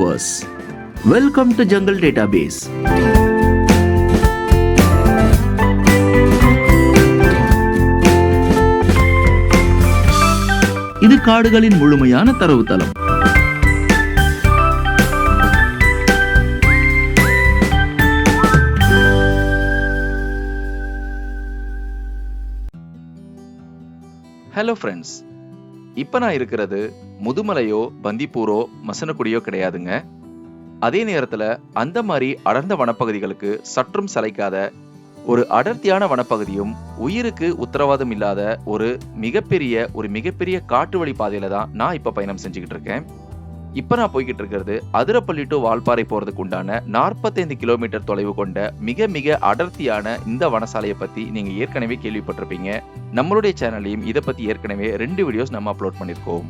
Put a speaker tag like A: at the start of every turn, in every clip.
A: viewers, welcome to Jungle Database. இது காடுகளின் முழுமையான தரவுத்தளம்
B: ஹலோ ஃப்ரெண்ட்ஸ் இப்போ நான் இருக்கிறது முதுமலையோ பந்திப்பூரோ மசனக்குடியோ கிடையாதுங்க. அதே நேரத்தில் அந்த மாதிரி அடர்ந்த வனப்பகுதிகளுக்கு சற்றும் சளைக்காத ஒரு அடர்த்தியான வனப்பகுதியும் உயிருக்கு உத்தரவாதம் இல்லாத ஒரு மிகப்பெரிய ஒரு மிகப்பெரிய காட்டு வழி பாதையில தான் நான் இப்போ பயணம் செஞ்சுக்கிட்டு இருக்கேன். இப்போ நான் போய்கிட்டு இருக்கிறது அதிரப்பள்ளி டு வால்பாறை போகிறதுக்கு உண்டான நாற்பத்தைந்து கிலோமீட்டர் தொலைவு கொண்ட மிக மிக அடர்த்தியான இந்த வனசாலையை பற்றி நீங்கள் ஏற்கனவே கேள்விப்பட்டிருப்பீங்க. நம்மளுடைய சேனல்லையும் இதை பற்றி ஏற்கனவே ரெண்டு வீடியோஸ் நம்ம அப்லோட் பண்ணியிருக்கோம்.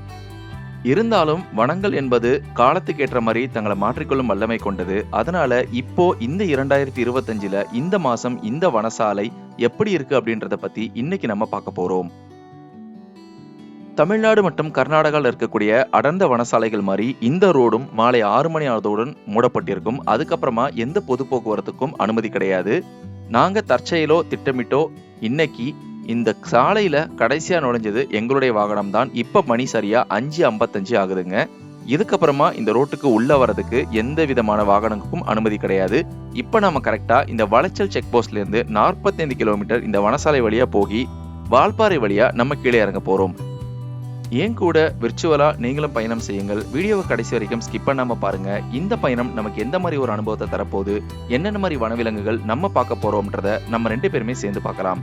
B: இருந்தாலும் வனங்கள் என்பது காலத்துக்கு ஏற்ற மாதிரி தங்களை மாற்றிக்கொள்ளும் வல்லமை கொண்டது. அதனால இப்போ இந்த இரண்டாயிரத்தி இருபத்தஞ்சில் இந்த மாதம் இந்த வனசாலை எப்படி இருக்கு அப்படின்றத பற்றி இன்னைக்கு நம்ம பார்க்க போகிறோம் தமிழ்நாடு மற்றும் கர்நாடகாவில் இருக்கக்கூடிய அடர்ந்த வனசாலைகள் மாதிரி இந்த ரோடும் மாலை ஆறு மணி ஆனதுடன் மூடப்பட்டிருக்கும். அதுக்கப்புறமா எந்த பொது போக்குவரத்துக்கும் அனுமதி கிடையாது. நாங்க தற்செயலோ திட்டமிட்டோ இன்னைக்கு இந்த சாலையில கடைசியா நுழைஞ்சது எங்களுடைய வாகனம் தான் இப்ப மணி சரியா அஞ்சு ஐம்பத்தஞ்சு ஆகுதுங்க. இதுக்கப்புறமா இந்த ரோட்டுக்கு உள்ள வரதுக்கு எந்த விதமான வாகனங்களுக்கும் அனுமதி கிடையாது. இப்போ நாம கரெக்டாக இந்த வளைச்சல் செக் போஸ்ட்லேருந்து நாற்பத்தைந்து கிலோமீட்டர் இந்த வனசாலை வழியா போகி வால்பாறை வழியா நம்ம கீழே இறங்க போகிறோம் ஏன் கூட விர்ச்சுவலாக நீங்களும் பயணம் செய்யுங்கள். வீடியோவை கடைசி வரைக்கும் ஸ்கிப் பண்ணாமல் பாருங்கள் இந்த பயணம் நமக்கு எந்த மாதிரி ஒரு அனுபவத்தை தரப்போகுது? என்னென்ன மாதிரி வனவிலங்குகள் நம்ம பார்க்க போகிறோம்ன்றத நம்ம ரெண்டு பேருமே சேர்ந்து பார்க்கலாம்.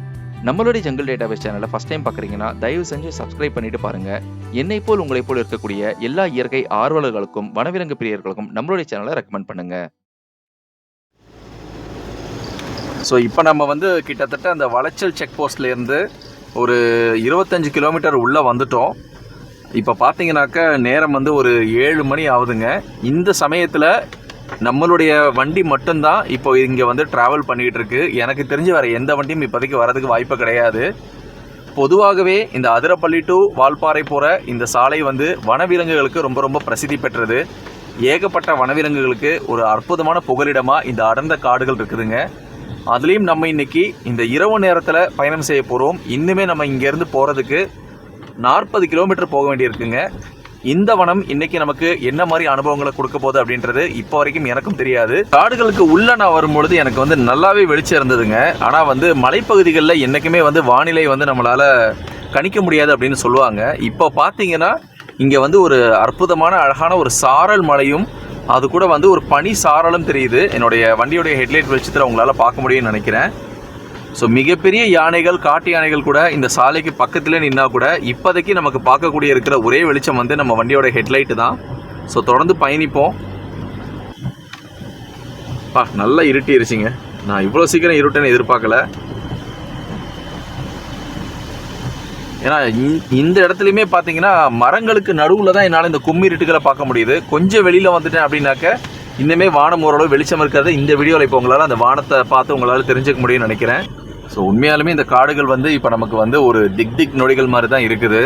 B: நம்மளுடைய ஜங்கிள் டேட்டாபேஸ் சேனலை ஃபஸ்ட் டைம் பார்க்குறீங்கன்னா தயவு செஞ்சு சப்ஸ்கிரைப் பண்ணிட்டு பாருங்க. என்னை போல் உங்களை போல் இருக்கக்கூடிய எல்லா இயற்கை ஆர்வலர்களுக்கும் வனவிலங்கு பிரியர்களுக்கும் நம்மளுடைய சேனலை ரெக்கமெண்ட் பண்ணுங்க. ஸோ இப்போ நம்ம வந்து கிட்டத்தட்ட அந்த வளைச்சல் செக் போஸ்ட்லேருந்து ஒரு இருபத்தஞ்சு கிலோமீட்டர் உள்ளே வந்துட்டோம். இப்போ பார்த்தீங்கன்னாக்க நேரம் வந்து ஒரு ஏழு மணி ஆகுதுங்க. இந்த சமயத்தில் நம்மளுடைய வண்டி மட்டும்தான் இப்போ இங்கே வந்து ட்ராவல் பண்ணிகிட்டு இருக்கு எனக்கு தெரிஞ்சு வேறு எந்த வண்டியும் இப்போதைக்கு வரதுக்கு வாய்ப்பு கிடையாது. பொதுவாகவே இந்த அதிரப்பள்ளி டு வால்பாறை போகிற இந்த சாலை வந்து வனவிலங்குகளுக்கு ரொம்ப ரொம்ப பிரசித்தி பெற்றது. ஏகப்பட்ட வனவிலங்குகளுக்கு ஒரு அற்புதமான புகலிடமாக இந்த அடர்ந்த காடுகள் இருக்குதுங்க. அதுலேயும் நம்ம இன்னைக்கு இந்த இரவு நேரத்தில் பயணம் செய்ய போகிறோம் இன்னுமே நம்ம இங்கேருந்து போகிறதுக்கு நாற்பது கிலோமீட்டர் போக வேண்டியிருக்குங்க. இந்த வனம் இன்னைக்கு நமக்கு என்ன மாதிரி அனுபவங்களை கொடுக்க போகுது அப்படின்றது இப்போ வரைக்கும் எனக்கும் தெரியாது. காடுகளுக்கு உள்ள நான் வரும்பொழுது எனக்கு வந்து நல்லாவே வெளிச்சம் இருந்ததுங்க. ஆனால் வந்து மலைப்பகுதிகளில் என்றைக்குமே வந்து வானிலை வந்து நம்மளால் கணிக்க முடியாது அப்படின்னு சொல்லுவாங்க. இப்போ பார்த்தீங்கன்னா இங்கே வந்து ஒரு அற்புதமான அழகான ஒரு சாரல் மலையும் அது கூட வந்து ஒரு பனி சாரலும் தெரியுது. என்னுடைய வண்டியுடைய ஹெட்லைட் வெளிச்சத்தில் உங்களால் பார்க்க முடியும்னு நினைக்கிறேன். ஸோ மிகப்பெரிய யானைகள் காட்டு யானைகள் கூட இந்த சாலைக்கு பக்கத்தில் நின்னா கூட இப்போதைக்கு நமக்கு பார்க்கக்கூடிய இருக்கிற ஒரே வெளிச்சம் வந்து நம்ம வண்டியோட ஹெட்லைட்டு தான். ஸோ தொடர்ந்து பயணிப்போம். பா நல்லா இருட்டிருச்சிங்க நான் இவ்வளோ சீக்கிரம் இருட்டேன்னு எதிர்பார்க்கல. ஏன்னா இந்த- இந்த இடத்துலையுமே பார்த்தீங்கன்னா மரங்களுக்கு நடுவில் தான் என்னால் இந்த கும்மி இருட்டுகளை பார்க்க முடியுது. கொஞ்சம் வெளியில் வந்துட்டேன் அப்படின்னாக்க இன்னுமே வானம் ஓரளவு வெளிச்சம் இருக்கிறது இந்த வீடியோவில் இப்போ உங்களால் அந்த வானத்தை பார்த்து உங்களால் தெரிஞ்சுக்க முடியும்னு நினைக்கிறேன். ஸோ உண்மையாலுமே இந்த காடுகள் வந்து இப்போ நமக்கு வந்து ஒரு திக் திக் நொடிகள் மாதிரி தான் இருக்குது.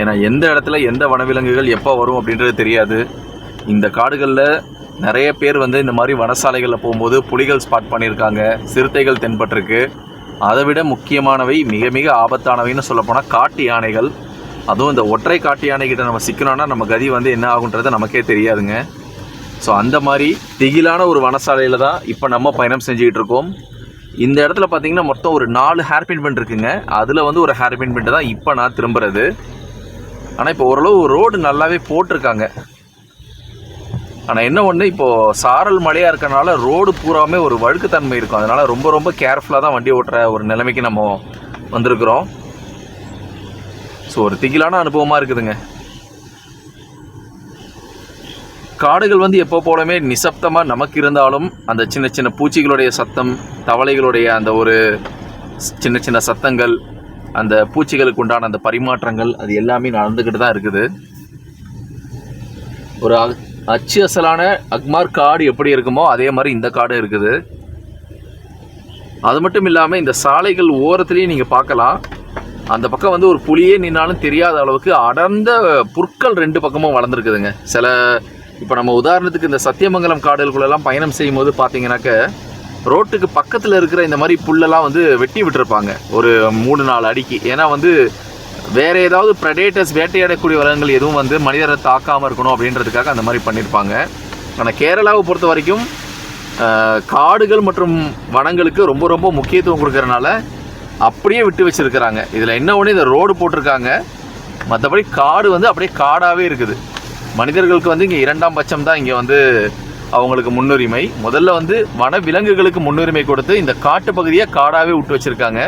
B: ஏன்னா எந்த இடத்துல எந்த வனவிலங்குகள் எப்போ வரும் அப்படின்றது தெரியாது. இந்த காடுகளில் நிறைய பேர் வந்து இந்த மாதிரி வனசாலைகளில் போகும்போது புலிகள் ஸ்பாட் பண்ணியிருக்காங்க. சிறுத்தைகள் தென்பட்டிருக்கு. அதை விட முக்கியமானவை மிக மிக ஆபத்தானவைன்னு சொல்லப்போனால் காட்டு யானைகள். அதுவும் இந்த ஒற்றை காட்டு யானைகிட்ட நம்ம சிக்கணும்னா நம்ம கதி வந்து என்ன ஆகுன்றது நமக்கே தெரியாதுங்க. ஸோ அந்த மாதிரி திகிலான ஒரு வனசாலையில் தான் இப்போ நம்ம பயணம் செஞ்சுக்கிட்டு இருக்கோம். இந்த இடத்துல பார்த்தீங்கன்னா மொத்தம் ஒரு நாலு ஹேர்பின் பின் இருக்குங்க. அதில் வந்து ஒரு ஹேர்பின் பின் தான் இப்போ நான் திரும்புறது. ஆனால் இப்போ ஓரளவு ரோடு நல்லாவே போட்டிருக்காங்க. ஆனால் என்ன ஒன்று இப்போது சாரல் மழையாக இருக்கனால ரோடு பூராமே ஒரு வழுக்குத்தன்மை இருக்கும். அதனால் ரொம்ப ரொம்ப கேர்ஃபுல்லாக தான் வண்டி ஓட்டுற ஒரு நிலைமைக்கு நம்ம வந்திருக்கிறோம். ஸோ ஒரு திகிலான அனுபவமாக இருக்குதுங்க. காடுகள் வந்து எப்போ போலமே நிசப்தமாக நமக்கு இருந்தாலும் அந்த சின்ன சின்ன பூச்சிகளுடைய சத்தம் தவளைகளுடைய அந்த ஒரு சின்ன சின்ன சத்தங்கள் அந்த பூச்சிகளுக்கு உண்டான அந்த பரிமாற்றங்கள் அது எல்லாமே நடந்துக்கிட்டு தான் இருக்குது. ஒரு அச்சு அசலான அக்மார் காடு எப்படி இருக்குமோ அதே மாதிரி இந்த காடு இருக்குது. அது மட்டும் இல்லாமல் இந்த சாலைகள் ஓரத்துலேயும் நீங்கள் பார்க்கலாம். அந்த பக்கம் வந்து ஒரு புலியே நின்னாலும் தெரியாத அளவுக்கு அடர்ந்த புற்கள் ரெண்டு பக்கமும் வளர்ந்துருக்குதுங்க. சில இப்போ நம்ம உதாரணத்துக்கு இந்த சத்தியமங்கலம் காடுகளுக்குள்ளெல்லாம் பயணம் செய்யும் போது பார்த்தீங்கன்னாக்க ரோட்டுக்கு பக்கத்தில் இருக்கிற இந்த மாதிரி புல்லெல்லாம் வந்து வெட்டி விட்டுருப்பாங்க. ஒரு மூணு நாலு அடிக்கு. ஏன்னா வந்து வேறு ஏதாவது ப்ரெடேட்டர்ஸ் வேட்டையாடக்கூடிய விலங்குகள் எதுவும் வந்து மனிதரை தாக்காமல் இருக்கணும் அப்படின்றதுக்காக அந்த மாதிரி பண்ணியிருப்பாங்க ஆனால் கேரளாவை பொறுத்த வரைக்கும் காடுகள் மற்றும் வனங்களுக்கு ரொம்ப ரொம்ப முக்கியத்துவம் கொடுக்கறனால அப்படியே விட்டு வச்சுருக்கிறாங்க. இதில் என்ன ஒன்று இந்த ரோடு போட்டிருக்காங்க. மற்றபடி காடு வந்து அப்படியே காடாகவே இருக்குது. மனிதர்களுக்கு வந்து இங்கே இரண்டாம் பட்சம் தான் இங்கே வந்து அவங்களுக்கு முன்னுரிமை. முதல்ல வந்து வன விலங்குகளுக்கு முன்னுரிமை கொடுத்து இந்த காட்டு பகுதியை காடாகவே விட்டு வச்சுருக்காங்க.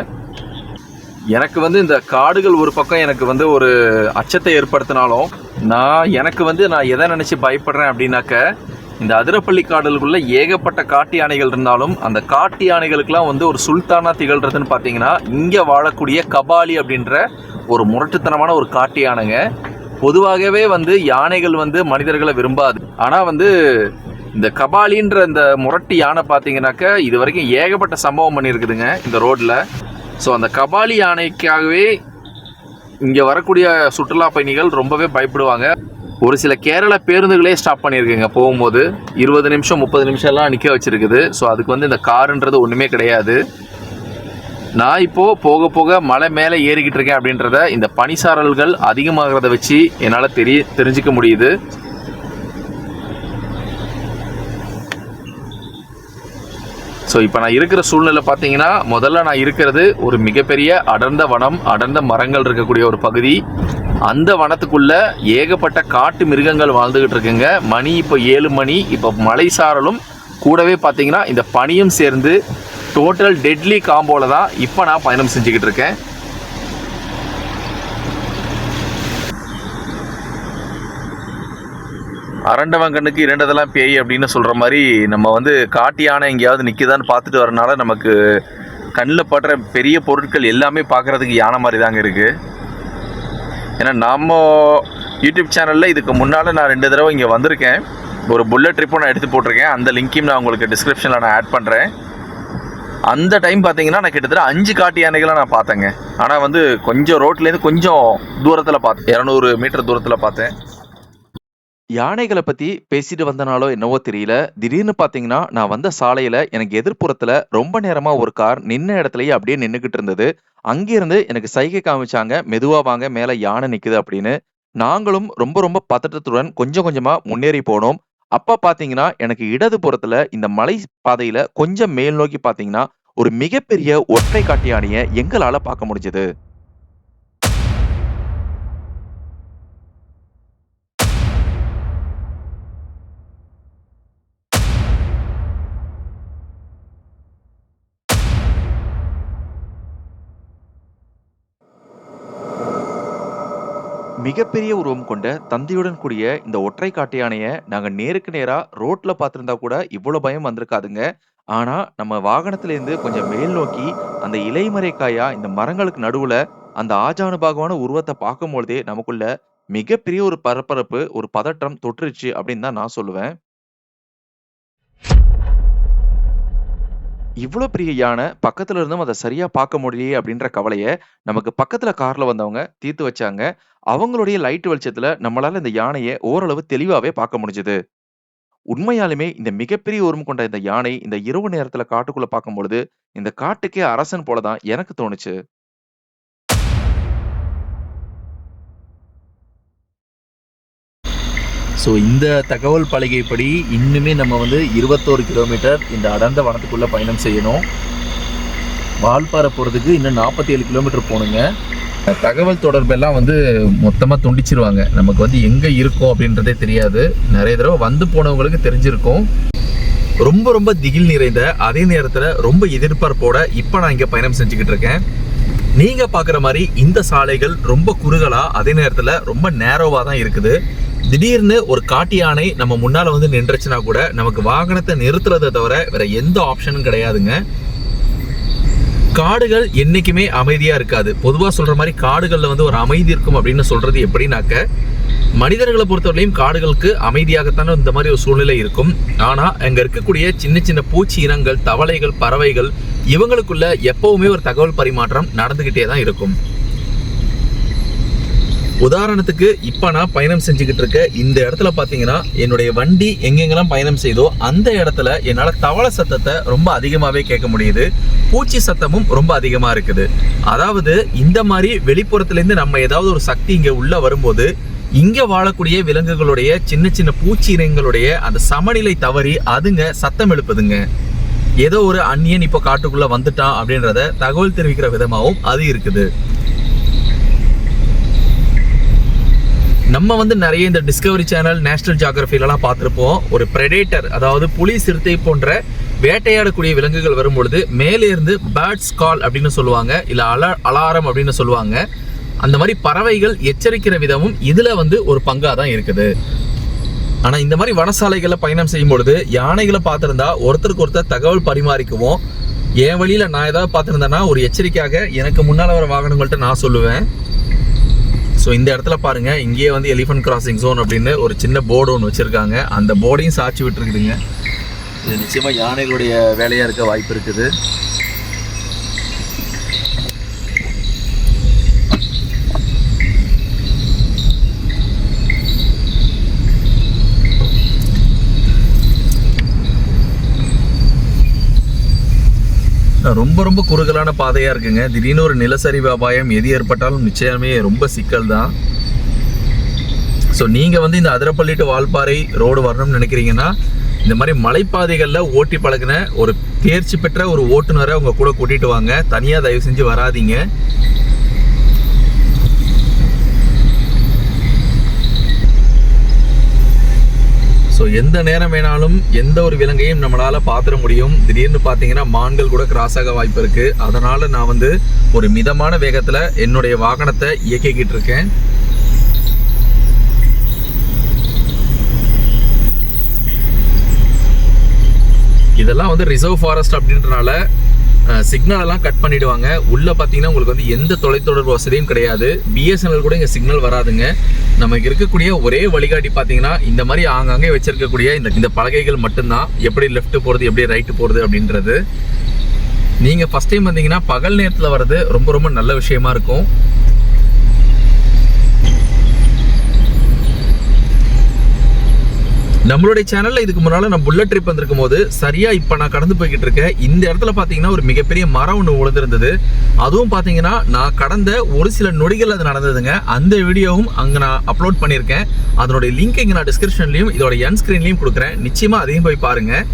B: எனக்கு வந்து இந்த காடுகள் ஒரு பக்கம் எனக்கு வந்து ஒரு அச்சத்தை ஏற்படுத்தினாலும் நான் எனக்கு வந்து நான் எதை நினச்சி பயப்படுறேன் அப்படின்னாக்க இந்த அதிரப்பள்ளி காடுகளுக்குள்ள ஏகப்பட்ட காட்டு யானைகள் இருந்தாலும் அந்த காட்டு யானைகளுக்கெல்லாம் வந்து ஒரு சுல்தானா திகழ்றதுன்னு பார்த்தீங்கன்னா இங்கே வாழக்கூடிய கபாலி அப்படின்ற ஒரு முரட்டுத்தனமான ஒரு காட்டு யானைங்க. பொதுவாகவே வந்து யானைகள் வந்து மனிதர்களை விரும்பாது. ஆனால் வந்து இந்த கபாலின்ற இந்த முரட்டி யானை பார்த்தீங்கன்னாக்க இது வரைக்கும் ஏகப்பட்ட சம்பவம் பண்ணியிருக்குதுங்க இந்த ரோட்டில் ஸோ அந்த கபாலி யானைக்காகவே இங்கே வரக்கூடிய சுற்றுலா பயணிகள் ரொம்பவே பயப்படுவாங்க. ஒரு சில கேரள பேருந்துகளே ஸ்டாப் பண்ணியிருக்குங்க. போகும்போது இருபது நிமிஷம் முப்பது நிமிஷம்லாம் நிற்க வச்சுருக்குது. ஸோ அதுக்கு வந்து இந்த காருன்றது ஒன்றுமே கிடையாது. நான் இப்போது போக போக மலை மேலே ஏறிக்கிட்டு இருக்கேன் அப்படின்றத இந்த பனிசாரல்கள் அதிகமாகிறத வச்சு என்னால் தெரிய தெரிஞ்சுக்க முடியுது. ஸோ இப்போ நான் இருக்கிற சூழ்நிலை பார்த்தீங்கன்னா முதல்ல நான் இருக்கிறது ஒரு மிகப்பெரிய அடர்ந்த வனம் அடர்ந்த மரங்கள் இருக்கக்கூடிய ஒரு பகுதி. அந்த வனத்துக்குள்ள ஏகப்பட்ட காட்டு மிருகங்கள் வாழ்ந்துகிட்டு இருக்குங்க. மணி இப்போ ஏழு மணி. இப்போ மலை சாரலும் கூடவே பார்த்தீங்கன்னா இந்த பனியும் சேர்ந்து டோட்டல் டெட்லி காம்போல தான் இப்போ நான் பயணம் செஞ்சுக்கிட்டு இருக்கேன். அரண்டவன் கண்ணுக்கு இரண்டதெல்லாம் பேய் அப்படின்னு சொல்கிற மாதிரி நம்ம வந்து காட்டு யானை எங்கேயாவது நிற்குதான்னு பார்த்துட்டு வரனால நமக்கு கண்ணில் படுற பெரிய பொருட்கள் எல்லாமே பார்க்குறதுக்கு யானை மாதிரி தாங்க இருக்குது ஏன்னா நம்ம யூடியூப் சேனலில் இதுக்கு முன்னால் நான் ரெண்டு தடவை இங்கே வந்திருக்கேன். ஒரு புல்லட் ட்ரிப்பும் நான் எடுத்து போட்டிருக்கேன். அந்த லிங்க்கையும் நான் உங்களுக்கு டிஸ்கிரிப்ஷனில் நான் ஆட் பண்ணுறேன் அந்த டைம் பார்த்தீங்கன்னா நான் கிட்டத்தட்ட அஞ்சு காட்டு யானைகளை நான் பார்த்தேங்க. ஆனால் வந்து கொஞ்சம் ரோட்லேருந்து கொஞ்சம் தூரத்தில் பார்த்தேன் இரநூறு மீட்டர் தூரத்தில் பார்த்தேன்
A: யானைகளை பற்றி பேசிட்டு வந்தனாலோ என்னவோ தெரியல. திடீர்னு பார்த்தீங்கன்னா நான் வந்த சாலையில் எனக்கு எதிர்ப்புறத்தில் ரொம்ப நேரமாக ஒரு கார் நின்ன இடத்துலயே அப்படியே நின்றுக்கிட்டு இருந்தது. அங்கேருந்து எனக்கு சைகை காமிச்சாங்க மெதுவாக வாங்க மேலே யானை நிற்குது அப்படின்னு. நாங்களும் ரொம்ப ரொம்ப பதட்டத்துடன் கொஞ்சம் கொஞ்சமாக முன்னேறி போனோம். அப்ப பாத்தீங்கன்னா எனக்கு இடது புறத்துல இந்த மலை பாதையில கொஞ்சம் மேல் நோக்கி பாத்தீங்கன்னா ஒரு மிகப்பெரிய ஒற்றை காட்டு யானையை எங்களால பார்க்க முடிஞ்சது. மிகப்பெரிய உருவம் கொண்ட தந்தையுடன் கூடிய இந்த ஒற்றை காட்டு யானையை நாங்க நேருக்கு நேரா ரோட்ல பார்த்திருந்தா கூட இவ்வளவு பயம் வந்திருக்காதுங்க. ஆனா நம்ம வாகனத்துல இருந்து கொஞ்சம் மேல் நோக்கி அந்த இலைமறைக்காயா இந்த மரங்களுக்கு நடுவுல அந்த ஆஜானுபாகுவான உருவத்தை பார்க்கும்பொழுதே நமக்குள்ள மிகப்பெரிய ஒரு பரபரப்பு, ஒரு பதற்றம் தொற்றுச்சு அப்படின்னு தான் நான் சொல்லுவேன். இவ்ளோ பெரிய யானை பக்கத்துல இருந்தும் அத சரியா பார்க்க முடியலையே அப்படின்ற கவலையை நமக்கு பக்கத்துல கார்ல வந்தவங்க தீர்த்து வச்சாங்க. அவங்களுடைய லைட் வெளிச்சத்துல நம்மளால இந்த யானைய ஓரளவு தெளிவாவே பார்க்க முடிஞ்சது. உண்மையாலுமே இந்த மிகப்பெரிய உருவம் கொண்ட இந்த யானை இந்த இரவு நேரத்துல காட்டுக்குள்ள பார்க்கும்பொழுது, இந்த காட்டுக்கே அரசன் போலதான் எனக்கு தோணுச்சு.
B: ஸோ இந்த தகவல் பலகைப்படி இன்னுமே நம்ம வந்து இருபத்தோரு கிலோமீட்டர் இந்த அடர்ந்த வனத்துக்குள்ளே பயணம் செய்யணும். வால்பாறை போகிறதுக்கு இன்னும் நாற்பத்தி ஏழு கிலோமீட்டர் போகணுங்க தகவல் தொடர்பெல்லாம் வந்து மொத்தமாக துண்டிச்சிருவாங்க. நமக்கு வந்து எங்கே இருக்கும் அப்படின்றதே தெரியாது. நிறைய தடவை வந்து போனவங்களுக்கு தெரிஞ்சிருக்கும். ரொம்ப ரொம்ப திகில் நிறைந்த அதே நேரத்தில் ரொம்ப எதிர்பார்ப்போட இப்போ நான் இங்கே பயணம் செஞ்சுக்கிட்டு இருக்கேன். நீங்கள் பார்க்குற மாதிரி இந்த சாலைகள் ரொம்ப குறுகலாக அதே நேரத்தில் ரொம்ப நேரோவாக தான் இருக்குது. திடீர்னு ஒரு காட்டு யானை நம்ம முன்னால் வந்து நின்றுச்சுன்னா கூட நமக்கு வாகனத்தை நிறுத்துறதை தவிர வேற எந்த ஆப்ஷனும் கிடையாதுங்க. காடுகள் என்னைக்குமே அமைதியா இருக்காது. பொதுவா சொல்ற மாதிரி காடுகள்ல வந்து ஒரு அமைதி இருக்கும் அப்படின்னு சொல்றது எப்படின்னாக்க மனிதர்களை பொறுத்தவரையிலும் காடுகளுக்கு அமைதியாகத்தானே இந்த மாதிரி ஒரு சூழ்நிலை இருக்கும். ஆனா அங்க இருக்கக்கூடிய சின்ன சின்ன பூச்சி இனங்கள் தவளைகள் பறவைகள் இவங்களுக்குள்ள எப்பவுமே ஒரு தகவல் பரிமாற்றம் நடந்துகிட்டே தான் இருக்கும். உதாரணத்துக்கு இப்போ நான் பயணம் செஞ்சுக்கிட்டு இருக்க இந்த இடத்துல பார்த்தீங்கன்னா என்னுடைய வண்டி எங்கெங்கெல்லாம் பயணம் செய்தோ அந்த இடத்துல என்னால் தவளை சத்தத்தை ரொம்ப அதிகமாகவே கேட்க முடியுது. பூச்சி சத்தமும் ரொம்ப அதிகமாக இருக்குது. அதாவது இந்த மாதிரி வெளிப்புறத்துலேருந்து நம்ம ஏதாவது ஒரு சக்தி இங்கே உள்ளே வரும்போது இங்கே வாழக்கூடிய விலங்குகளுடைய சின்ன சின்ன பூச்சி இனங்களுடைய அந்த சமநிலை தவறி அதுங்க சத்தம் எழுப்புதுங்க. ஏதோ ஒரு அந்நியன் இப்போ காட்டுக்குள்ளே வந்துட்டான் அப்படின்றத தகவல் தெரிவிக்கிற விதமாகவும் அது இருக்குது. நம்ம வந்து நிறைய இந்த டிஸ்கவரி சேனல் நேஷனல் ஜியாகிரபிலலாம் பார்த்துருப்போம். ஒரு ப்ரெடேட்டர் அதாவது புலி சிறுத்தை போன்ற வேட்டையாடக்கூடிய விலங்குகள் வரும்பொழுது மேலே இருந்து பேர்ட்ஸ் கால் அப்படின்னு சொல்லுவாங்க. இல்லை அல அலாரம் அப்படின்னு சொல்லுவாங்க. அந்த மாதிரி பறவைகள் எச்சரிக்கிற விதமும் இதில் வந்து ஒரு பங்காக தான் இருக்குது. ஆனால் இந்த மாதிரி வனசாலைகளை பயணம் செய்யும் பொழுது யானைகளை பார்த்துருந்தா ஒருத்தருக்கு ஒருத்தர் தகவல் பரிமாறிக்குவோம். என் வழியில் நான் ஏதாவது பார்த்துருந்தேன்னா ஒரு எச்சரிக்கையாக எனக்கு முன்னால் வர வாகனங்கள்ட்ட நான் சொல்லுவேன். ஸோ இந்த இடத்துல பாருங்க இங்கேயே வந்து எலிஃபன்ட் கிராசிங் ஜோன் அப்படின்னு ஒரு சின்ன போர்டு ஒன்று வச்சிருக்காங்க. அந்த போர்டையும் சாட்சி விட்டுருக்குதுங்க. இது நிச்சயமாக யானைகளுடைய வேலையாக இருக்க வாய்ப்பு இருக்குது. ரொம்ப ரொம்ப குறுகலான பாதையா இருக்குங்க. திடீர்னு ஒரு நிலசரிவு அபாயம் எது ஏற்பட்டாலும் நிச்சயமே ரொம்ப சிக்கல் தான். ஸோ நீங்கள் வந்து இந்த அதிரப்பள்ளி டு வால்பாறை ரோடு வரணும்னு நினைக்கிறீங்கன்னா இந்த மாதிரி மலைப்பாதைகளில் ஓட்டி பழகின ஒரு தேர்ச்சி பெற்ற ஒரு ஓட்டுநரை உங்க கூட கூட்டிட்டு வாங்க. தனியாக தயவு செஞ்சு வராதீங்க. ஸோ எந்த நேரம் வேணாலும் எந்த ஒரு விலங்கையும் நம்மளால் பார்த்துட முடியும். திடீர்னு பார்த்தீங்கன்னா மான்கள் கூட கிராஸ் ஆக வாய்ப்பு இருக்குது அதனால் நான் வந்து ஒரு மிதமான வேகத்தில் என்னுடைய வாகனத்தை இயக்கிக்கிட்டு இருக்கேன். இதெல்லாம் வந்து ரிசர்வ் ஃபாரஸ்ட் அப்படின்றனால சிக்னலெல்லாம் கட் பண்ணிவிடுவாங்க உள்ளே பார்த்தீங்கன்னா உங்களுக்கு வந்து எந்த தொலைத்தொடர்பு வசதியும் கிடையாது. பிஎஸ்என்எல் கூட இங்கே சிக்னல் வராதுங்க. நமக்கு இருக்கக்கூடிய ஒரே வழிகாட்டி பார்த்தீங்கன்னா இந்த மாதிரி ஆங்காங்கே வச்சிருக்கக்கூடிய இந்த இந்த பலகைகள் மட்டும்தான். எப்படி லெஃப்ட் போகிறது எப்படி ரைட்டு போகிறது அப்படின்றது. நீங்கள் ஃபஸ்ட் டைம் வந்தீங்கன்னா பகல் நேரத்தில் வர்றது ரொம்ப ரொம்ப நல்ல விஷயமா இருக்கும். நம்மளுடைய சேனல்ல இதுக்கு முன்னால நான் புல்லட் ட்ரிப் வந்திருக்கும் போது சரியா இப்ப நான் கடந்து போய்கிட்டு இருக்கேன். இந்த இடத்துல பாத்தீங்கன்னா ஒரு மிகப்பெரிய மரம் ஒன்று விழுந்திருந்தது அதுவும் பாத்தீங்கன்னா நான் கடந்த ஒரு சில நொடிகள் அது நடந்ததுங்க. அந்த வீடியோவும் அங்க நான் அப்லோட் பண்ணியிருக்கேன். அதனுடைய லிங்க் இங்க நான் டிஸ்கிரிப்ஷன்லயும் இதோட என் ஸ்கிரீன்லயும் கொடுக்குறேன். நிச்சயமா அதையும் போய் பாருங்க.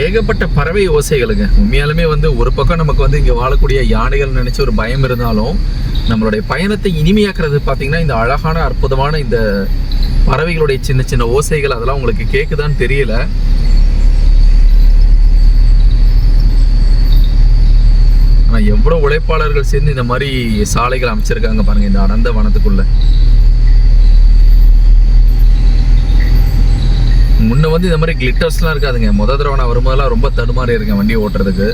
B: ஏகப்பட்ட பறவை ஓசைகளுங்க. உண்மையாலுமே வந்து ஒரு பக்கம் நமக்கு வந்து இங்கே வாழக்கூடிய யானைகள் நினச்சி ஒரு பயம் இருந்தாலும் நம்மளுடைய பயணத்தை இனிமையாக்குறது பார்த்தீங்கன்னா இந்த அழகான அற்புதமான இந்த பறவைகளுடைய சின்ன சின்ன ஓசைகள் அதெல்லாம் உங்களுக்கு கேட்குதான்னு தெரியல. ஆனால் எவ்வளோ உழைப்பாளர்கள் சேர்ந்து இந்த மாதிரி சாலைகள் அமைச்சிருக்காங்க பாருங்கள் இந்த அனந்த வனத்துக்குள்ளே. முன்ன வந்து இந்த மாதிரி கிளிட்டர்ஸ்லாம் இருக்காதுங்க. முத தடவை நான் வரும்போதெல்லாம் ரொம்ப தடுமாறி இருக்கேன் வண்டி ஓட்டுறதுக்கு.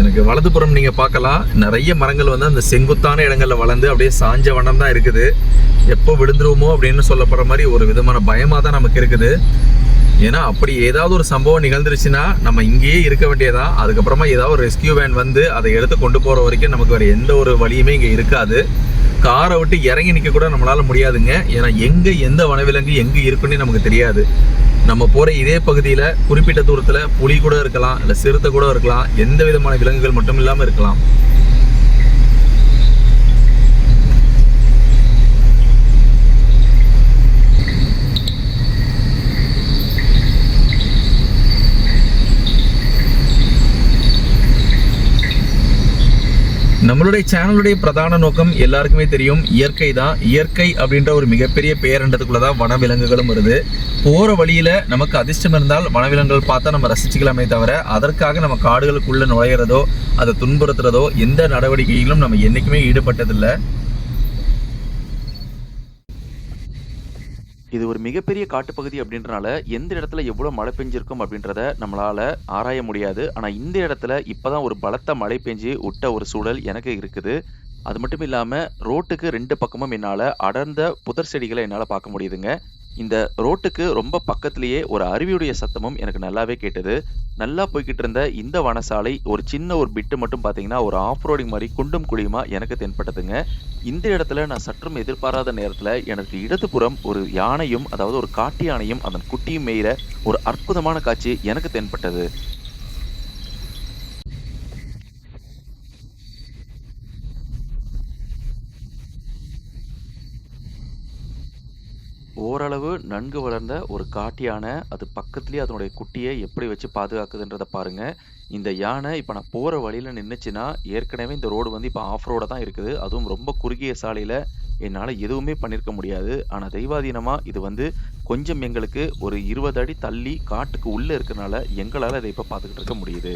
B: எனக்கு வலதுபுறம் நீங்க பார்க்கலாம். நிறைய மரங்கள் வந்து அந்த செங்குத்தான இடங்கள்ல வளர்ந்து அப்படியே சாஞ்ச வண்ணம் தான் இருக்குது. எப்போ விழுந்துருவோமோ அப்படின்னு சொல்லப்படுற மாதிரி ஒரு விதமான பயமாக தான் நமக்கு இருக்குது. ஏன்னா அப்படி ஏதாவது ஒரு சம்பவம் நிகழ்ந்துருச்சுன்னா நம்ம இங்கேயே இருக்க வேண்டியதான் அதுக்கப்புறமா ஏதாவது ஒரு ரெஸ்கியூ வேன் வந்து அதை எடுத்து கொண்டு போகிற வரைக்கும் நமக்கு வேறு எந்த ஒரு வழியுமே இங்கே இருக்காது. காரை விட்டு இறங்கி நிற்க கூட நம்மளால் முடியாதுங்க. ஏன்னா எங்கே எந்த வனவிலங்கு எங்கே இருக்குன்னு நமக்கு தெரியாது. நம்ம போகிற இதே பகுதியில் குறிப்பிட்ட தூரத்தில் புலி கூட இருக்கலாம் இல்லை சிறுத்தை கூட இருக்கலாம் எந்த விதமான விலங்குகள் மட்டும் இல்லாமல் இருக்கலாம். நம்மளுடைய சேனலுடைய பிரதான நோக்கம் எல்லாருக்குமே தெரியும் இயற்கை தான். இயற்கை அப்படின்ற ஒரு மிகப்பெரிய பேரண்டத்துக்குள்ள தான் வனவிலங்குகளும் வருது. போற வழியில நமக்கு அதிர்ஷ்டம் இருந்தால் வனவிலங்குகள் பார்த்தா நம்ம ரசிச்சுக்கலாமே தவிர அதற்காக நம்ம காடுகளுக்குள்ள நுழையிறதோ அதை துன்புறுத்துறதோ எந்த நடவடிக்கையிலும் நம்ம என்றைக்குமே ஈடுபட்டதில்லை.
A: இது ஒரு மிகப்பெரிய காட்டுப்பகுதி அப்படின்றனால எந்த இடத்துல எவ்வளோ மழை பெஞ்சிருக்கும் அப்படின்றத நம்மளால ஆராய முடியாது ஆனால் இந்த இடத்துல இப்பதான் ஒரு பலத்த மழை பெஞ்சு விட்ட ஒரு சூழல் எனக்கு இருக்குது அது மட்டும் இல்லாமல் ரோட்டுக்கு ரெண்டு பக்கமும் என்னால் அடர்ந்த புதர் செடிகளை என்னால் பார்க்க முடியுதுங்க. இந்த ரோட்டுக்கு ரொம்ப பக்கத்திலேயே ஒரு அருவியுடைய சத்தமும் எனக்கு நல்லாவே கேட்டது. நல்லா போய்கிட்டு இருந்த இந்த வனசாலை ஒரு சின்ன ஒரு பிட்டு மட்டும் பார்த்தீங்கன்னா, ஒரு ஆஃப் ரோடிங் மாதிரி குண்டும் குழியுமா எனக்கு தென்பட்டதுங்க. இந்த இடத்துல நான் சற்றும் எதிர்பாராத நேரத்தில் எனக்கு இடதுபுறம் ஒரு யானையும், அதாவது ஒரு காட்டு யானையும், அதன் குட்டியும் மேயிற ஒரு அற்புதமான காட்சி எனக்கு தென்பட்டது. ஓரளவு நன்கு வளர்ந்த ஒரு காட்டு யானை, அது பக்கத்துலேயே அதனுடைய குட்டியை எப்படி வச்சு பாதுகாக்குதுன்றதை பாருங்க. இந்த யானை இப்போ நான் போகிற வழியில் நின்றுச்சுன்னா ஏற்கனவே இந்த ரோடு வந்து இப்போ ஆஃப் ரோடா தான் இருக்குது. அதுவும் ரொம்ப குறுகிய சாலையில் என்னால் எதுவுமே பண்ணியிருக்க முடியாது. ஆனால் தெய்வாதீனமாக இது வந்து கொஞ்சம் எங்களுக்கு ஒரு 20 அடி தள்ளி காட்டுக்கு உள்ளே இருக்கிறனால எங்களால் இதை இப்போ பார்த்துக்கிட்டு இருக்க முடியுது.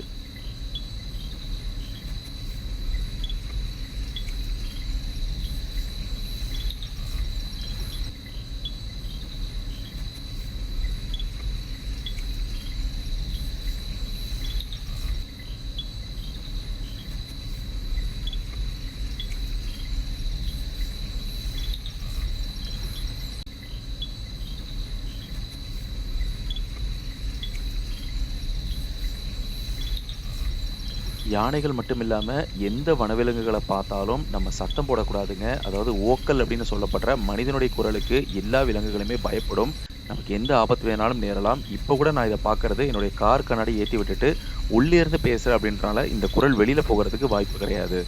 A: யானைகள் மட்டும் இல்லாமல் எந்த வனவிலங்குகளை பார்த்தாலும் நம்ம சத்தம் போடக்கூடாதுங்க. அதாவது ஓக்கல் அப்படின்னு சொல்லப்படுற மனிதனுடைய குரலுக்கு எல்லா விலங்குகளுமே பயப்படும். நமக்கு எந்த ஆபத்து வேணாலும் நேரலாம். இப்போ கூட நான் இதை பார்க்கறது என்னுடைய கார் கண்ணாடி ஏற்றி விட்டுட்டு, உள்ளே இருந்து பேசுகிறேன் அப்படின்றனால, இந்த குரல் வெளியில் போகறதுக்கு வாய்ப்பு கிடையாது.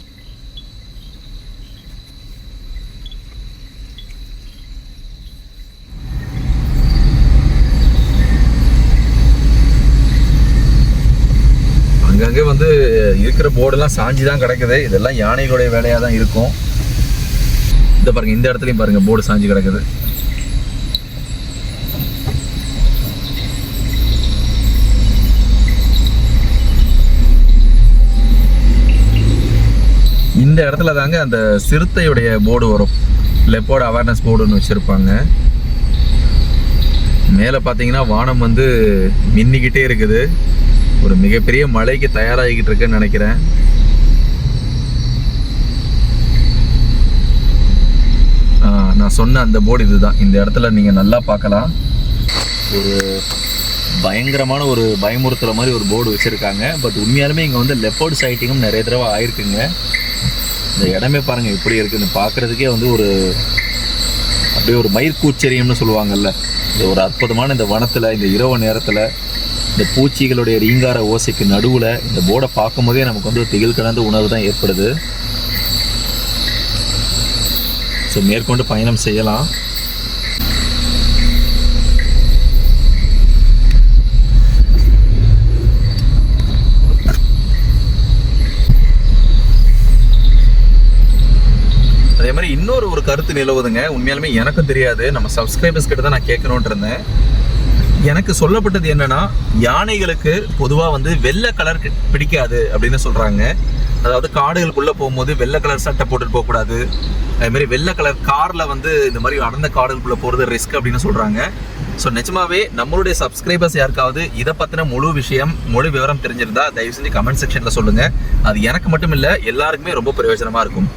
B: அங்கங்க வந்து இருக்கிற போர்டெல்லாம் சாஞ்சி தான் கிடக்குது. இதெல்லாம் யானைகளுடைய வேலையாக தான் இருக்கும். இந்த பாருங்க, இந்த இடத்துலையும் பாருங்க போர்டு சாஞ்சு கிடக்குது. இந்த இடத்துல தாங்க அந்த சிறுத்தையுடைய போர்டு வரும். லெப்போர்டு அவேர்னஸ் போர்டுன்னு வச்சுருப்பாங்க மேலே பார்த்தீங்கன்னா வானம் வந்து மின்னிக்கிட்டே இருக்குது. ஒரு மிகப்பெரிய மழைக்கு தயாராகிக்கிட்டு இருக்குன்னு நினைக்கிறேன். நான் சொன்ன அந்த போர்டு இதுதான். இந்த இடத்துல நீங்க நல்லா பார்க்கலாம். ஒரு பயங்கரமான ஒரு பயமுறுத்துற மாதிரி ஒரு போர்டு வச்சுருக்காங்க பட் உண்மையாலுமே இங்கே வந்து லெப்பர்ட் சைட்டிங்கும் நிறைய தடவை ஆயிருக்குங்க. இந்த இடமே பாருங்கள் எப்படி இருக்குன்னு பார்க்குறதுக்கே வந்து ஒரு அப்படியே ஒரு மயிர்கூச்சரியம்னு சொல்லுவாங்கல்ல. இந்த ஒரு அற்புதமான இந்த வனத்தில் இந்த இரவு நேரத்தில் இந்த பூச்சிகளுடைய ரீங்கார ஓசைக்கு நடுவில் இந்த போர்டை பார்க்கும்போதே நமக்கு வந்து திகில் கலந்த உணர்வு தான் ஏற்படுது. ஸோ மேற்கொண்டு பயணம் செய்யலாம். அதே மாதிரி இன்னொரு ஒரு கருத்து நிலவுதுங்க. உண்மையாலுமே எனக்கும் தெரியாது. நம்ம சப்ஸ்கிரைபர்ஸ் கிட்ட தான் நான் கேட்கணுன்ட்டு இருந்தேன். எனக்கு சொல்லப்பட்டது என்னன்னா, யானைகளுக்கு பொதுவாக வந்து வெள்ளை கலர் பிடிக்காது அப்படின்னு சொல்றாங்க. அதாவது காடுகளுக்குள்ள போகும்போது வெள்ளை கலர் சட்டை போட்டுட்டு போகக்கூடாது. அதே மாதிரி வெள்ளை கலர் கார்ல வந்து இந்த மாதிரி அடர்ந்த காடுகளுக்குள்ள போறது ரிஸ்க் அப்படின்னு சொல்றாங்க. ஸோ நிஜமாவே நம்மளுடைய சப்ஸ்கிரைபர்ஸ் யாருக்காவது இதை பற்றின முழு விஷயம், முழு விவரம் தெரிஞ்சிருந்தா தயவு செஞ்சு கமெண்ட் செக்ஷனில் சொல்லுங்கள் அது எனக்கு மட்டும் இல்லை எல்லாருக்குமே ரொம்ப பிரயோஜனமாக இருக்கும்.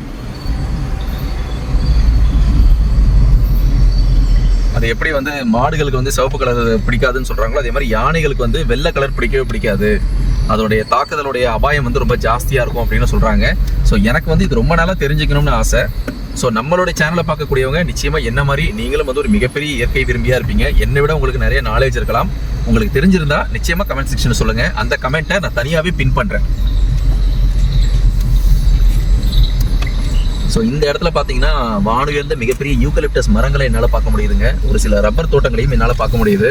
B: அது எப்படி வந்து மாடுகளுக்கு வந்து சிவப்பு கலர் பிடிக்காதுன்னு சொல்றாங்களோ அதே மாதிரி யானைகளுக்கு வந்து வெள்ளை கலர் பிடிக்கவே பிடிக்காது. அதோடைய தாக்குதலுடைய அபாயம் வந்து ரொம்ப ஜாஸ்தியா இருக்கும் அப்படின்னு சொல்றாங்க. ஸோ எனக்கு வந்து இது ரொம்ப நாளா தெரிஞ்சுக்கணும்னு ஆசை. ஸோ நம்மளுடைய சேனலை பார்க்கக்கூடியவங்க நிச்சயமா என்ன மாதிரி நீங்களும் வந்து ஒரு மிகப்பெரிய இயற்கை விரும்பியா இருப்பீங்க. என்னை விட உங்களுக்கு நிறைய நாலேஜ் இருக்கலாம். உங்களுக்கு தெரிஞ்சிருந்தா நிச்சயமா கமெண்ட் செக்ஷன்ல சொல்லுங்க. அந்த கமெண்ட்டை நான் தனியாவே பின் பண்றேன். ஸோ இந்த இடத்துல பார்த்தீங்கன்னா வானுயர்ந்த மிகப்பெரிய யூக்கலிப்டஸ் மரங்களை என்னால் பார்க்க முடியுதுங்க. ஒரு சில ரப்பர் தோட்டங்களையும் என்னால் பார்க்க முடியுது.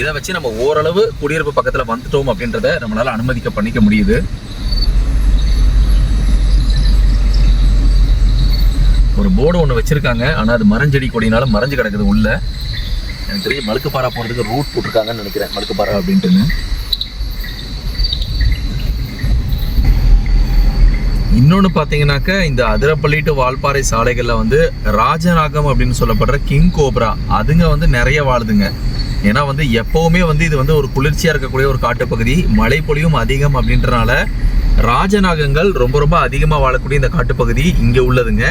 B: இதை வச்சு நம்ம ஓரளவு குடியிருப்பு பக்கத்தில் வந்துட்டோம் அப்படின்றத நம்மளால் அனுமதிக்க பண்ணிக்க முடியுது. ஒரு போர்டு ஒன்று வச்சிருக்காங்க. ஆனால் அது மரஞ்செடி கொடினால மறைஞ்சு கிடக்குது உள்ள. எனக்கு தெரிஞ்சு மலுக்குப்பாறை போகிறதுக்கு ரூட் போட்டிருக்காங்கன்னு நினைக்கிறேன். மலுக்குப்பாறை அப்படின்ட்டுன்னு. இன்னொன்று பார்த்தீங்கன்னாக்க இந்த அதிரப்பள்ளி டு வால்பாறை சாலைகளில் வந்து ராஜநாகம் அப்படின்னு சொல்லப்படுற கிங் கோப்ரா அதுங்க வந்து நிறைய வாழுதுங்க. ஏன்னா வந்து எப்போவுமே வந்து இது வந்து ஒரு குளிர்ச்சியாக இருக்கக்கூடிய ஒரு காட்டுப்பகுதி. மழை பொழியும் அதிகம் அப்படின்றனால ராஜநாகங்கள் ரொம்ப ரொம்ப அதிகமாக வாழக்கூடிய இந்த காட்டுப்பகுதி இங்கே உள்ளதுங்க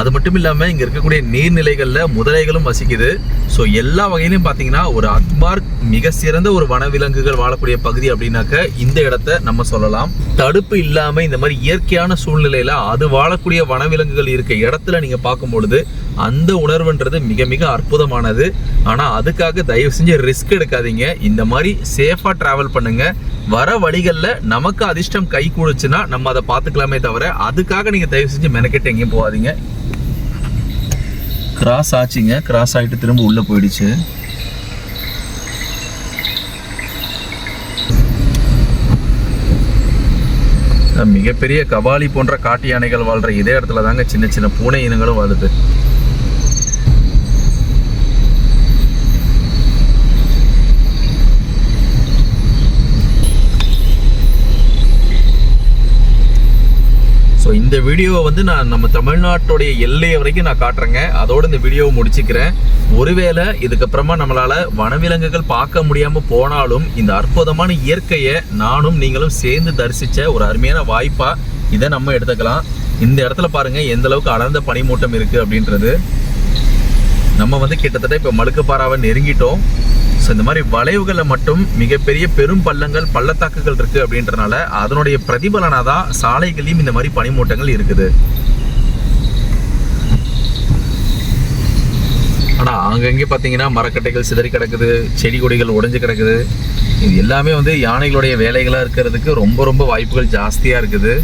B: அது மட்டும் இல்லாமல் இங்கே இருக்கக்கூடிய நீர்நிலைகளில் முதலைகளும் வசிக்குது ஸோ எல்லா வகையிலும் பார்த்தீங்கன்னா ஒரு அக்பார் மிக சிறந்த ஒரு வனவிலங்குகள் வாழக்கூடிய பகுதி அப்படின்னாக்க இந்த இடத்த நம்ம சொல்லலாம். தடுப்பு இல்லாமல் இந்த மாதிரி இயற்கையான சூழ்நிலையில அது வாழக்கூடிய வனவிலங்குகள் இருக்க இடத்துல நீங்கள் பார்க்கும் பொழுது அந்த உணர்வுன்றது மிக மிக அற்புதமானது. ஆனால் அதுக்காக தயவு செஞ்சு ரிஸ்க் எடுக்காதீங்க. இந்த மாதிரி சேஃபாக ட்ராவல் பண்ணுங்க. வர வழிகளில் நமக்கு அதிர்ஷ்டம் கை கொடுச்சுன்னா நம்ம அதை பார்த்துக்கலாமே தவிர அதுக்காக நீங்கள் தயவு செஞ்சு மெனக்கெட்டு எங்கேயும் போகாதீங்க. கிராஸ் ஆச்சுங்க. கிராஸ் ஆகிட்டு திரும்ப உள்ளே போயிடுச்சு. மிகப்பெரிய கபாலி போன்ற காட்டு யானைகள் வாழ்கிற இதே இடத்துல தாங்க சின்ன சின்ன பூனை இனங்களும் வாழுது ஸோ இந்த வீடியோவை வந்து நான் நம்ம தமிழ்நாட்டுடைய எல்லையை வரைக்கும் நான் காட்டுறேங்க. அதோடு இந்த வீடியோவை முடிச்சுக்கிறேன். ஒருவேளை இதுக்கப்புறமா நம்மளால் வனவிலங்குகள் பார்க்க முடியாமல் போனாலும் இந்த அற்புதமான இயற்கையை நானும் நீங்களும் சேர்ந்து தரிசித்த ஒரு அருமையான வாய்ப்பாக இதை நம்ம எடுத்துக்கலாம். இந்த இடத்துல பாருங்கள் எந்த அளவுக்கு அடர்ந்த பனிமூட்டம் இருக்குது அப்படின்றது. நம்ம வந்து கிட்டத்தட்ட இப்போ மழுக்குப்பாறாவை நெருங்கிட்டோம். ஸோ இந்த மாதிரி வளைவுகளில் மட்டும் மிகப்பெரிய பெரும் பள்ளங்கள் பள்ளத்தாக்குகள் இருக்குது அப்படின்றனால அதனுடைய பிரதிபலனாக தான் சாலைகளையும் இந்த மாதிரி பனிமூட்டங்கள் இருக்குது. ஆனால் அங்கங்கே பார்த்தீங்கன்னா மரக்கட்டைகள் சிதறி கிடக்குது செடி கொடிகள் உடைஞ்சு கிடக்குது. இது எல்லாமே வந்து யானைகளுடைய வேலைகளாக இருக்கிறதுக்கு ரொம்ப ரொம்ப வாய்ப்புகள் ஜாஸ்தியாக இருக்குது.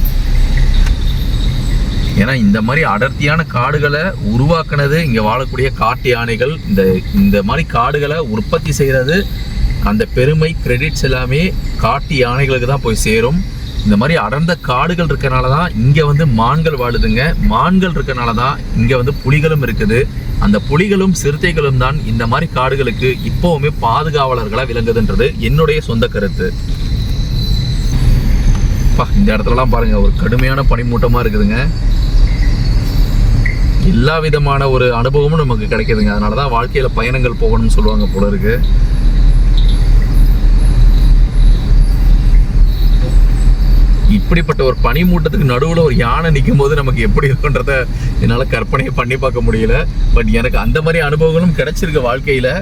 B: ஏன்னா இந்த மாதிரி அடர்த்தியான காடுகளை உருவாக்குனது இங்கே வாழக்கூடிய காட்டு யானைகள் இந்த இந்த மாதிரி காடுகளை உற்பத்தி செய்கிறது அந்த பெருமை கிரெடிட்ஸ் எல்லாமே காட்டு யானைகளுக்கு தான் போய் சேரும். இந்த மாதிரி அடர்ந்த காடுகள் இருக்கனால தான் இங்கே வந்து மான்கள் வாழுதுங்க. மான்கள் இருக்கனால தான் இங்கே வந்து புலிகளும் இருக்குது. அந்த புலிகளும் சிறுத்தைகளும் தான் இந்த மாதிரி காடுகளுக்கு இப்போவுமே பாதுகாவலர்களாக விளங்குதுன்றது என்னுடைய சொந்த கருத்து. அப்பா, இந்த இடத்துலலாம் பாருங்க ஒரு கடுமையான பனிமூட்டமாக இருக்குதுங்க. எல்லா விதமான ஒரு அனுபவமும் நமக்கு கிடைக்குதுங்க. அதனால தான் வாழ்க்கையில் பயணங்கள் போகணும்னு சொல்லுவாங்க போல இருக்கு. இப்படிப்பட்ட ஒரு பனிமூட்டத்துக்கு நடுவில் ஒரு யானை நிற்கும் போது நமக்கு எப்படி இருக்குன்றத என்னால் கற்பனையை பண்ணி பார்க்க முடியல. பட் எனக்கு அந்த மாதிரி அனுபவங்களும் கிடைச்சிருக்கு வாழ்க்கையில்.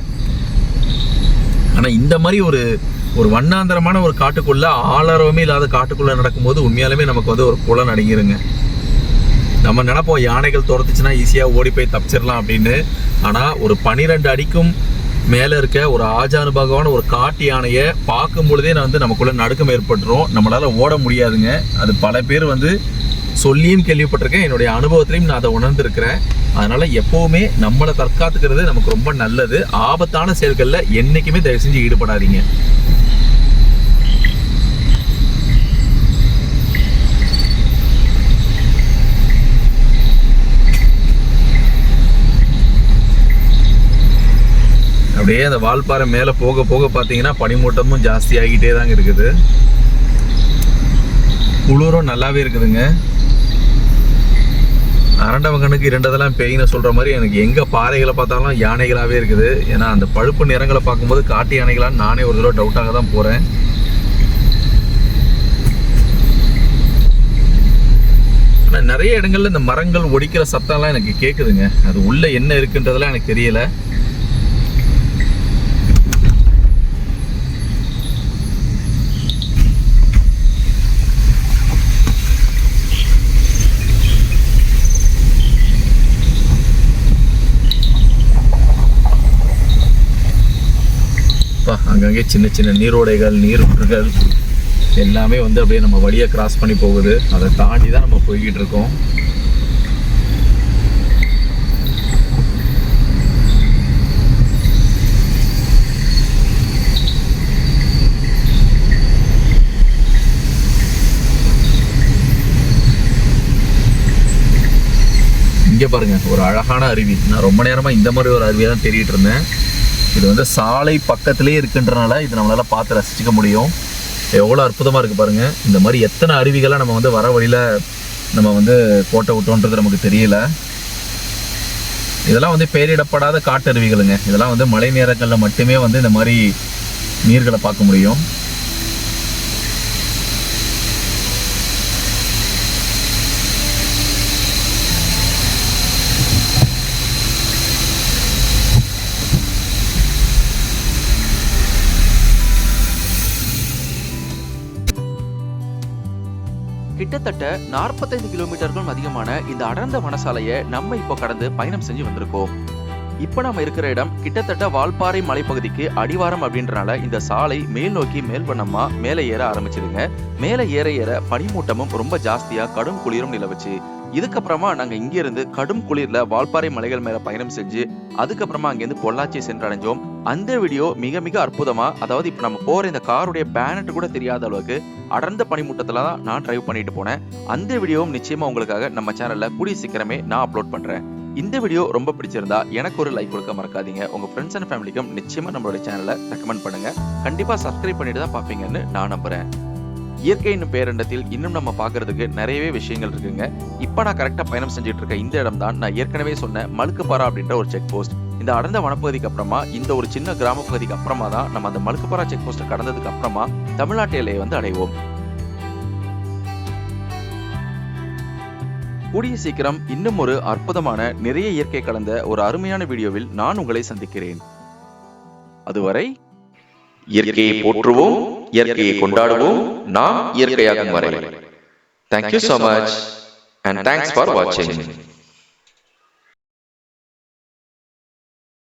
B: ஆனால் இந்த மாதிரி ஒரு ஒரு வண்ணாந்தரமான ஒரு காட்டுக்குள்ள ஆளரவமே இல்லாத காட்டுக்குள்ள நடக்கும்போது உண்மையாலுமே நமக்கு வந்து ஒரு குளம் நடுங்கிருங்க. நம்ம நினைப்போம் யானைகள் துரத்துச்சுன்னா ஈஸியாக ஓடி போய் தப்பிச்சிடலாம் அப்படின்னு. ஆனால் ஒரு பனிரெண்டு அடிக்கும் மேலே இருக்க ஒரு ஆஜானுபாகமான ஒரு காட்டு யானையை பார்க்கும் பொழுதே நான் வந்து நமக்குள்ளே நடுக்கம் ஏற்பட்டுரும். நம்மளால் ஓட முடியாதுங்க. அது பல பேர் வந்து சொல்லியும் கேள்விப்பட்டிருக்கேன். என்னுடைய அனுபவத்திலையும் நான் அதை உணர்ந்திருக்கிறேன். அதனால எப்பவுமே நம்மளை தற்காத்துக்கிறது நமக்கு ரொம்ப நல்லது. ஆபத்தான செயல்களில் என்னைக்குமே தயவு செஞ்சு ஈடுபடாதீங்க. அப்படியே அந்த வால்பாறை மேலே போக போக பார்த்தீங்கன்னா பனிமூட்டமும் ஜாஸ்தி ஆகிட்டே தாங்க இருக்குது. குளிரும் நல்லாவே இருக்குதுங்க. அரண்டவங்கனுக்கு இரண்டதெல்லாம் பேயின்னு சொல்கிற மாதிரி எனக்கு எங்கே பாறைகளை பார்த்தாலும் யானைகளாகவே இருக்குது. ஏன்னா அந்த பழுப்பு நிறங்களை பார்க்கும்போது காட்டு யானைகளான்னு நானே ஒரு தடவை டவுட்டாக தான் போகிறேன் ஆனால் நிறைய இடங்கள்ல இந்த மரங்கள் ஒடிக்கிற சத்தம்லாம் எனக்கு கேட்குதுங்க அது உள்ள என்ன இருக்குன்றதெல்லாம் எனக்கு தெரியலை அப்பா, அங்கங்கே சின்ன சின்ன நீரோடைகள் நீரூற்றுகள் எல்லாமே வந்து அப்படியே நம்ம வழியை கிராஸ் பண்ணி போகுது. அதை தாண்டி தான் நம்ம போய்கிட்டு இருக்கோம். இங்கே பாருங்க ஒரு அழகான அருவி. நான் ரொம்ப நேரமாக இந்த மாதிரி ஒரு அருவியாக தான் தேடிட்டு இருந்தேன். இது வந்து சாலை பக்கத்திலே இருக்குன்றனால இது நம்மளால் பார்த்து ரசிச்சுக்க முடியும். எவ்வளோ அற்புதமாக இருக்குது பாருங்கள் இந்த மாதிரி எத்தனை அருவிகளாக நம்ம வந்து வர வழியில் நம்ம வந்து கோட்டை விட்டோன்றது நமக்கு தெரியல. இதெல்லாம் வந்து பெயரிடப்படாத காட்டருவிகளுங்க. இதெல்லாம் வந்து மழை நேரங்களில் மட்டுமே வந்து இந்த மாதிரி நீர்களை பார்க்க முடியும்.
A: கிட்டத்தட்ட 45 கிலோமீட்டருக்கும் அதிகமான இந்த அடர்ந்த வனசாலையை நம்ம இப்போ கடந்து பயணம் செஞ்சு வந்திருக்கோம். இப்போ நம்ம இருக்கிற இடம் கிட்டத்தட்ட வால்பாறை மலைப்பகுதிக்கு அடிவாரம் அப்படின்றனால இந்த சாலை மேல் நோக்கி மேல்வண்ணமா மேலே ஏற ஆரம்பிச்சிருங்க மேலே ஏற ஏற பனிமூட்டமும் ரொம்ப ஜாஸ்தியா கடும் குளிரும் நிலவுச்சு. இதுக்கப்புறமா நாங்க இங்கேருந்து கடும் குளிர்ல வால்பாறை மலைகள் மேல பயணம் செஞ்சு அதுக்கப்புறமா அங்கேருந்து பொள்ளாச்சி சென்றடைஞ்சோம். அந்த வீடியோ மிக மிக அற்புதமா அதாவது இப்போ நம்ம போற இந்த காருடைய பேனட் கூட தெரியாத அளவுக்கு அடர்ந்த பனிமூட்டத்துல தான் நான் டிரைவ் பண்ணிட்டு போனேன். அந்த வீடியோவும் நிச்சயமா உங்களுக்காக நம்ம சேனல்ல கூடிய சீக்கிரமே நான் அப்லோட் பண்றேன். இந்த வீடியோ ரொம்ப பிடிச்சிருந்தா எனக்கு ஒரு லைக் கொடுக்க மறக்காதீங்க. உங்க ஃப்ரெண்ட்ஸ் அண்ட் ஃபேமிலிக்கும் நிச்சயமா நம்மளோட சேனலை ரெக்கமெண்ட் பண்ணுங்க. கண்டிப்பா சப்ஸ்கிரைப் பண்ணிட்டு தான் பாப்பீங்கன்னு நான் நம்புறேன். இயற்கையின் பேரண்டத்தில் இன்னும் நம்ம பார்க்கறதுக்கு நிறையவே விஷயங்கள் இருக்குங்க. இப்போ நான் கரெக்டாக பயணம் செஞ்சுட்டு இருக்க இந்த இடம் தான் நான் ஏற்கனவே சொன்ன மலுக்குப்பாரா அப்படின்ற ஒரு செக் போஸ்ட் இந்த அடர்ந்த வனப்பகுதிக்கு அப்புறமா இந்த ஒரு சின்ன கிராம பகுதிக்கு அப்புறமா தான் நம்ம அந்த மலுக்குப்பாரா செக் போஸ்ட்டை கடந்ததுக்கு அப்புறமா தமிழ்நாட்டு எல்லையை வந்து அடைவோம். கூடிய சீக்கிரம் இன்னும் ஒரு அற்புதமான நிறைய இயற்கை கலந்த ஒரு அருமையான வீடியோவில் நான் உங்களை சந்திக்கிறேன். அதுவரை இயற்கையை போற்றுவோம். இயற்கையை கொண்டாடுவோம். நாம் இயற்கையாகும் வரை. Thank you so much and thanks for வாட்சிங்